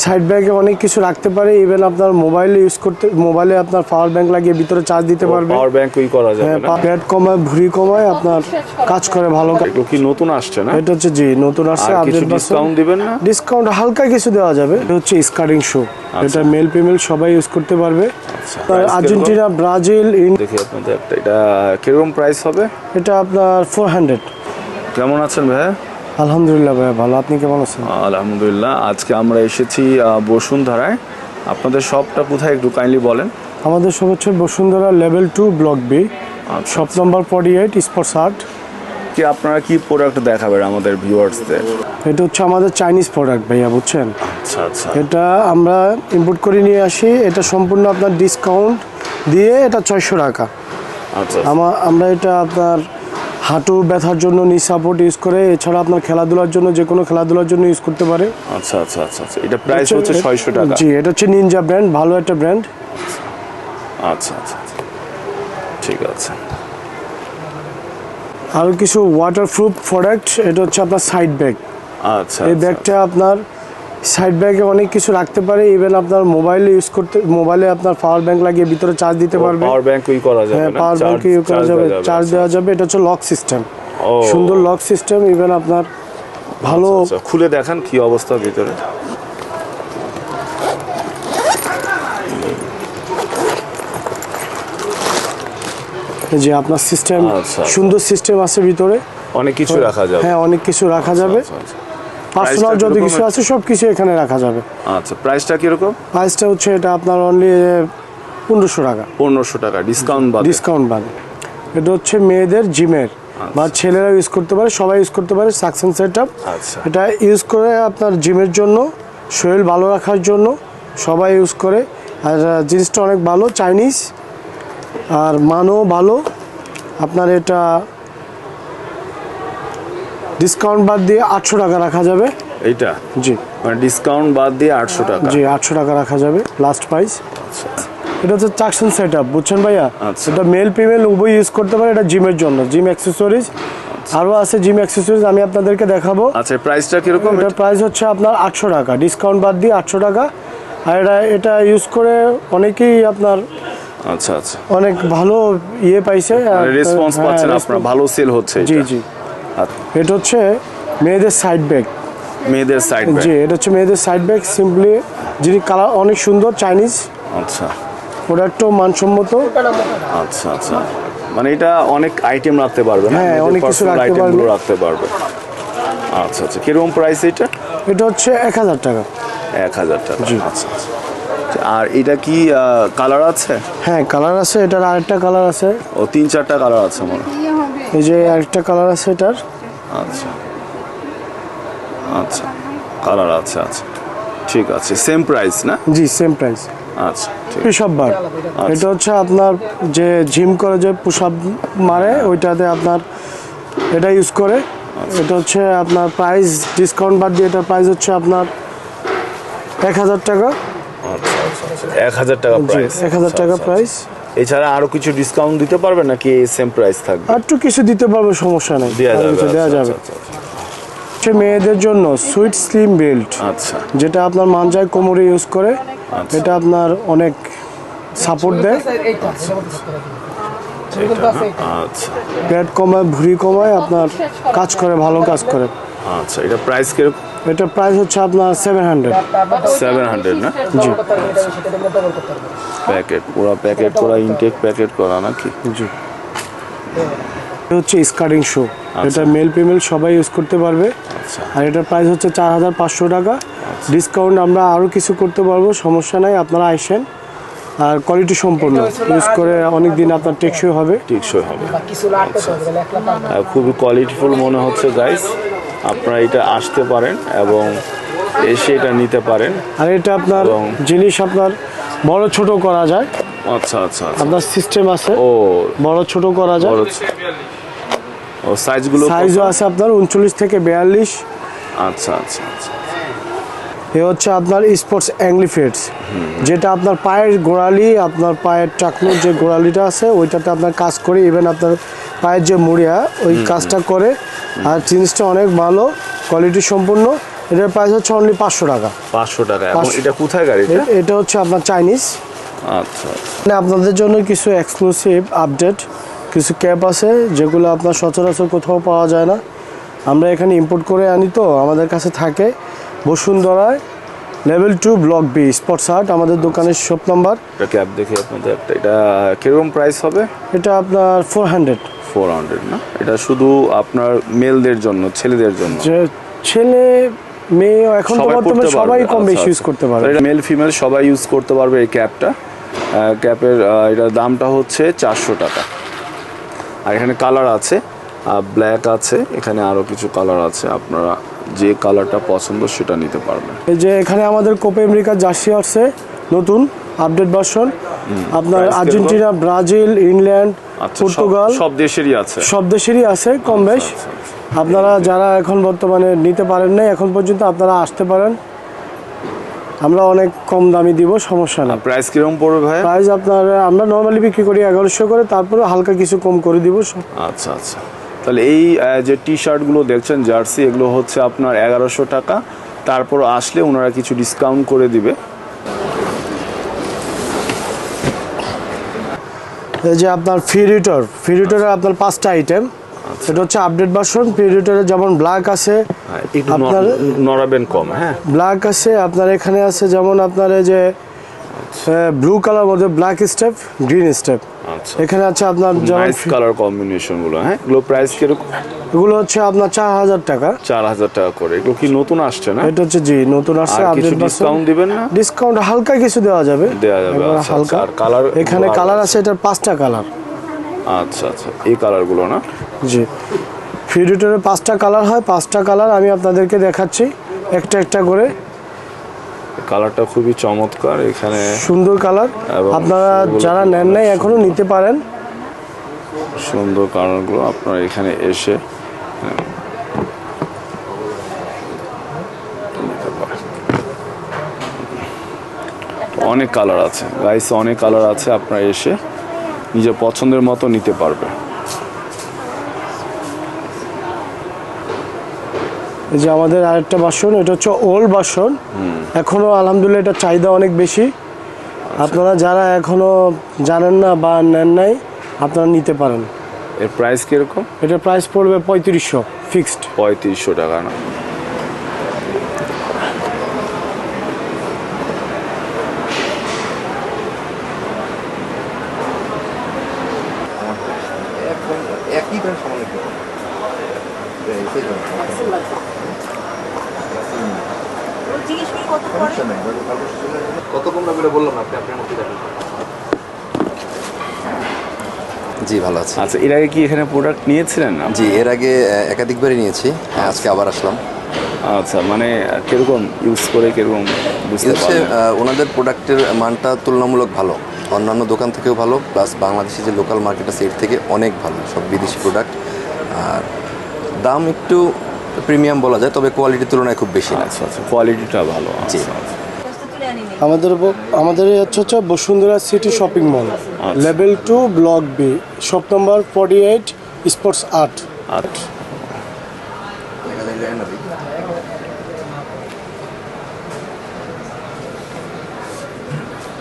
Side ব্যাগে অনেক কিছু রাখতে পারে ইভেন আপনার মোবাইলে ইউজ করতে মোবাইলে আপনার পাওয়ার ব্যাংক লাগিয়ে ভিতরে চার্জ দিতে পারবে। পাওয়ার ব্যাংক ওই করা যাবে হ্যাঁ না? পেট কমায় ভুঁড়ি কমায় আপনার কাজ করে ভালো এগুলো কি নতুন আসছে না? এটা হচ্ছে জি নতুন আসছে আর কিছু ডিসকাউন্ট দিবেন না? ডিসকাউন্ট হালকা কিছু দেওয়া যাবে এটা হচ্ছে স্কারিং শো এটা মেল ফিমেল সবাই ইউজ করতে পারবে। আচ্ছা, আর আর্জেন্টিনা ব্রাজিল দেখি আপনাদের একটা এটা কীরকম প্রাইস হবে? এটা আপনার ফোর হান্ড্রেড কেমন আছেন ভাইয়া? আলহামদুলিল্লাহ ভাইয়া ভালো। আপনি কেমন আছেন? আলহামদুলিল্লাহ আজকে আমরা এসেছি বসুন্ধরায়। আপনাদের শপটা কোথায় একটু কাইন্ডলি বলেন? আমাদের সব হচ্ছে Bashundhara level two block B আচ্ছা, shop number forty eight sports art কি আপনারা কি প্রোডাক্ট দেখাবেন আমাদের ভিউয়ার্সদের এটা হচ্ছে আমাদের চাইনিজ প্রোডাক্ট ভাইয়া বুঝছেন? আচ্ছা আচ্ছা। এটা আমরা ইম্পোর্ট করে নিয়ে আসি। এটা সম্পূর্ণ আপনার ডিসকাউন্ট দিয়ে এটা ছয়শো টাকা। আচ্ছা। আমা- আমরা এটা আপনার হাঁটু ব্যথার জন্য নি সাপোর্ট ইউজ করে এছাড়া আপনার খেলাধুলার জন্য যে কোনো খেলাধুলার জন্য ইউজ করতে পারে। আচ্ছা আচ্ছা আচ্ছা আচ্ছা। এটা প্রাইস হচ্ছে ছয়শো টাকা। জি এটা হচ্ছে নিনজা ব্র্যান্ড ভালো একটা ব্র্যান্ড আচ্ছা আচ্ছা আচ্ছা। ঠিক আছে। আর কিছু ওয়াটারপ্রুফ প্রোডাক্ট এটা হচ্ছে আপনার সাইড ব্যাগ আচ্ছা এই আচ্ছা, ব্যাগটা আপনার সাইড ব্যাগে অনেক কিছু রাখতে পারে ইভেন আপনার মোবাইলে ইউজ করতে মোবাইলে আপনার পাওয়ার ব্যাংক লাগিয়ে ভিতরে চার্জ দিতে পারবে। পাওয়ার ব্যাংক ওই করা যাবে হ্যাঁ পাওয়ার ব্যাংক ইউজ করা যাবে চার্জ দেওয়া যাবে এটা হচ্ছে লক সিস্টেম সুন্দর লক সিস্টেম ইভেন আপনার ভালো আচ্ছা, আচ্ছা। খুলে দেখান কি অবস্থা ভিতরে। যে আপনার সিস্টেম আচ্ছা। সুন্দর সিস্টেম আছে ভিতরে। অনেক কিছু রাখা যাবে। হ্যাঁ অনেক কিছু রাখা যাবে। আচ্ছা, আচ্ছা। পার্সোনাল যত কিছু আছে? সব কিছু এখানে রাখা যাবে। আচ্ছা প্রাইসটা কীরকম? প্রাইসটা হচ্ছে এটা আপনার অনলি পনেরোশো টাকা। পনেরোশো টাকা ডিসকাউন্ট বাদে। ডিসকাউন্ট বাদে। এটা হচ্ছে মেয়েদের জিমের। বা ছেলেরা ইউজ করতে পারে সবাই ইউজ করতে পারে সাকসেন সেট আচ্ছা। এটা ইউজ করে আপনার জিমের জন্য শরীর ভালো রাখার জন্য সবাই ইউজ করে। আর জিনিসটা অনেক ভালো চাইনিজ আর মানও ভালো। আপনার এটা ডিসকাউন্ট বাদ দিয়ে আটশো টাকা রাখা যাবে। এইটা? জি। মানে ডিসকাউন্ট বাদ দিয়ে আটশো টাকা? জি আটশো টাকা রাখা যাবে লাস্ট প্রাইস আচ্ছা। এটা হচ্ছে চাকসন সেট আপ বুঝছেন ভাইয়া? আচ্ছা। এটা মেল ফিমেল উভয় ইউজ করতে পারে এটা জিমের জন্য জিম অ্যাক্সেসরিজ আরও আছে জিম অ্যাক্সেসরিজ আমি আপনাদেরকে দেখাবো। আচ্ছা প্রাইসটা কীরকম? এটার প্রাইস হচ্ছে আপনার আটশো টাকা ডিসকাউন্ট বাদ দিয়ে আটশো টাকা। আর এটা এটা ইউজ করে অনেকেই আপনার আচ্ছা আচ্ছা। অনেক ভালো ইয়ে পাইছে আর- রেসপন্স হ্যাঁ, পাচ্ছেন আপনারা ভালো সেল হচ্ছে জি জি। আচ্ছা, এটা হচ্ছে মেয়েদের সাইড ব্যাগ মেয়েদের সাইড জি এটা হচ্ছে মেয়েদের সাইড ব্যাগ সিম্পলি যিনি কালার অনেক সুন্দর চাইনিজ আচ্ছা। প্রোডাক্টও মানসম্মত। আচ্ছা আচ্ছা। মানে এটা অনেক আইটেম রাখতে পারবে হ্যাঁ, অনেক কিছু রাখতে পারবে। রাখতে পারবে। আচ্ছা আচ্ছা। কীরকম প্রাইস এটা? এটা হচ্ছে এক হাজার টাকা। এক হাজার টাকা। জি। আচ্ছা আচ্ছা। আর এটা কি কালার আছে? হ্যাঁ কালার আছে। এটার আরেকটা কালার আছে। ও তিন চারটা কালার আছে মনে হয়। এই যে আরেকটা কালার আছে এটার। আচ্ছা। আচ্ছা। কালার আছে আচ্ছা। ঠিক আছে সেম প্রাইস না? জি সেম প্রাইস আচ্ছা পিসব বার। এটা হচ্ছে আপনার যে জিম করে যে পুষাপ মারে ওইটাতে আপনার এটা ইউজ করে। এটা হচ্ছে আপনার প্রাইস ডিসকাউন্ট বাদ দিয়ে এটার প্রাইস হচ্ছে আপনার এক হাজার টাকা। আচ্ছা আচ্ছা আচ্ছা। এক হাজার টাকা প্রাইস এক হাজার টাকা প্রাইস এছাড়া আরও কিছু ডিসকাউন্ট দিতে পারবেন নাকি সেম প্রাইস থাকবে? আর একটু কিছু দিতে পারবে সমস্যা নেই। দেওয়া যাবে দেওয়া আচ্ছা, যাবে। আচ্ছা, আচ্ছা, হচ্ছে মেয়েদের জন্য সুইট স্লিম বেল্ট আচ্ছা। যেটা আপনার মানজায় কোমরে ইউজ করে আচ্ছা। এটা আপনার অনেক সাপোর্ট দেয়। আচ্ছা। পেট কমায় ভুঁড়ি কমায় আপনার কাজ করে ভালো কাজ করে। আচ্ছা এটা প্রাইস কীরকম? এটার প্রাইস হচ্ছে আপনার সেভেন হান্ড্রেড সেভেন হান্ড্রেড না? জি। প্যাকেট পুরো প্যাকেট পুরো ইনটেক প্যাকেট করা নাকি? জি। এটা হচ্ছে স্কার্টিং শো এটা মেল ফিমেল সবাই ইউজ করতে পারবে। আচ্ছা। আর এটার প্রাইস হচ্ছে চার হাজার পাঁচশো টাকা। ডিসকাউন্ট আমরা আরও কিছু করতে পারব সমস্যা নাই আপনারা আইসেন আর কোয়ালিটি সম্পূর্ণ ইউজ করে অনেক দিন আপনার টেকসই হবে। টেকসই হবে। আর খুবই কোয়ালিটিফুল মনে হচ্ছে গাইস আপনারা এটা আসতে পারেন এবং এসে এটা নিতে পারেন। আর এটা আপনার জিনিস আপনার বড় ছোট করা যায়। আচ্ছা আচ্ছা আচ্ছা। আপনার সিস্টেম আছে। ও বড় ছোট করা যায়। ও সাইজগুলো? সাইজও আছে আপনার উনচল্লিশ থেকে বিয়াল্লিশ। আচ্ছা আচ্ছা আচ্ছা। এ হচ্ছে আপনার স্পোর্টস অ্যাংলিফেটস যেটা আপনার পায়ের গোড়ালি আপনার পায়ের টাকনোর যে গোড়ালিটা আছে ওইটাতে আপনার কাজ করে ইভেন আপনার পায়ের যে মুড়িয়া ওই কাজটা করে আর জিনিসটা অনেক ভালো কোয়ালিটি সম্পূর্ণ। এটার প্রাইস হচ্ছে অনলি পাঁচশো টাকা। পাঁচশো টাকা। এটা কোথায় গাড়িটা এ- এটা হচ্ছে আপনার চাইনিজ আচ্ছা আচ্ছা। মানে আপনাদের জন্য কিছু এক্সক্লুসিভ আপডেট কিছু ক্যাব আছে যেগুলো আপনার সচরাচর কোথাও পাওয়া যায় না। আমরা এখানে ইম্পোর্ট করে আনি তো আমাদের কাছে থাকে বসুন্ধরায় level two block B sports art আমাদের দোকানের শপ নাম্বার ক্যাব দেখে আপনাদের এটা কীরকম প্রাইস হবে? এটা আপনার ফোর হান্ড্রেড ফোর হান্ড্রেড না? এটা শুধু আপনার মেলদের জন্য ছেলেদের জন্য? যে ছেলে মেয়ে এখন বর্তমানে সবাই কম বেশি ইউজ করতে পারে। মেল ফিমেল সবাই ইউজ করতে পারবে এই ক্যাপটা ক্যাপের এটার দামটা হচ্ছে চারশো টাকা। আর এখানে কালার আছে ব্ল্যাক আছে এখানে আরও কিছু কালার আছে আপনারা যে কালারটা পছন্দ সেটা নিতে পারবেন। এই যে এখানে আমাদের কোপে আমেরিকার জার্সি আসছে নতুন আপডেট ভার্সন আপনার আর্জেন্টিনা ব্রাজিল ইংল্যান্ড আচ্ছা পর্তুগাল সব দেশেরই আছে। সব দেশেরই আছে কম বেশ। আচ্ছা, আপনারা যারা এখন বর্তমানে নিতে পারেন নাই এখন পর্যন্ত আপনারা আসতে পারেন। আমরা অনেক কম দামি দিব সমস্যা না। প্রাইস কীরকম পড়বে ভাই? প্রাইস আপনার আমরা নর্মালি বিক্রি করি এগারোশো করে তারপরে হালকা কিছু কম করে দিব। আচ্ছা আচ্ছা। তাহলে এই যে টি শার্টগুলো দেখছেন জার্সি এগুলো হচ্ছে আপনার এগারোশো টাকা। তারপর আসলে ওনারা কিছু ডিসকাউন্ট করে দিবে। এই যে আপনার ফিরিটর ফিরিটরের আপনার পাঁচটা আইটেম সেটা হচ্ছে আপডেট ভার্সন ফিরিটরের যেমন ব্ল্যাক আছে হ্যাঁ, আপনার- নড়াবেন কম হ্যাঁ। ব্ল্যাক আছে আপনার এখানে আছে যেমন আপনার এই যে ব্লু কালার মধ্যে ব্ল্যাক স্টেপ গ্রিন স্টেপ আচ্ছা। এখানে আছে আপনার নাইস কালার কম্বিনেশনগুলো হ্যাঁ? এগুলো প্রাইস কীরকম? এগুলো হচ্ছে আপনার চার হাজার টাকা। চার হাজার টাকা করে। এগুলো কি নতুন আসছে না? এটা হচ্ছে জি নতুন আসছে আর কিছু ডিসকাউন্ট দিবেন না? ডিসকাউন্ট হালকা কিছু দেওয়া যাবে। দেওয়া যাবে, আচ্ছা, হালকা। আচ্ছা, আর colour এখানে কালার আছে? এটার পাঁচটা কালার আচ্ছা আচ্ছা। এই কালারগুলো না? জি। ফিডিটরের পাঁচটা কালার হয় পাঁচটা কালার আমি আপনাদেরকে দেখাচ্ছি। একটা একটা করে। কালারটা খুবই চমৎকার এখানে সুন্দর কালার। আপনারা যারা নেন নাই এখনও নিতে পারেন। সুন্দর কালারগুলো আপনারা এখানে এসে হ্যাঁ, অনেক কালার আছে। গাইস অনেক কালার আছে আপনারা এসে নিজের পছন্দের মতো নিতে পারবে যে আমাদের আরেকটা বাসন এটা হচ্ছে ওল্ড বাসন। এখনও আলহামদুলিল্লাহ এটা চাহিদা অনেক বেশি। আপনারা যারা এখনও জানেন না বা নেন নাই আপনারা নিতে পারেন। এর প্রাইস কীরকম? এটার প্রাইস পড়বে পঁয়ত্রিশশো ফিক্সড পঁয়ত্রিশশো টাকা না? একই ব্র্যান্ড সামান্য একটু কম। এই, সেই জন্য। জিজ্ঞেস করি কত সমস্যা নেই, বাকি ভালো ছিল। কত কম রাখবে বললাম আপনি আপনার মতো দেখেন জি ভালো আছে। আচ্ছা এর আগে কি এখানে প্রোডাক্ট নিয়েছিলেন জি এর আগে একাধিকবারই নিয়েছি। আজকে আবার আসলাম। আচ্ছা মানে কীরকম ইউজ করে কীরকম বুঝতে ওনাদের প্রোডাক্টের মানটা তুলনামূলক ভালো। অন্যান্য দোকান থেকেও ভালো প্লাস বাংলাদেশি যে লোকাল মার্কেট আছে এর থেকে অনেক ভালো সব বিদেশি প্রোডাক্ট আর দাম একটু প্রিমিয়াম বলা যায় তবে কোয়ালিটির তুলনায় খুব বেশি আছে আচ্ছা আচ্ছা কোয়ালিটিটা ভালো জি। আচ্ছা। আচ্ছা। আনি নেই আমাদের আমাদের হচ্ছে হচ্ছে Bashundhara city shopping mall level two block B shop number forty eight sports art আচ্ছা। লেহেঙ্গা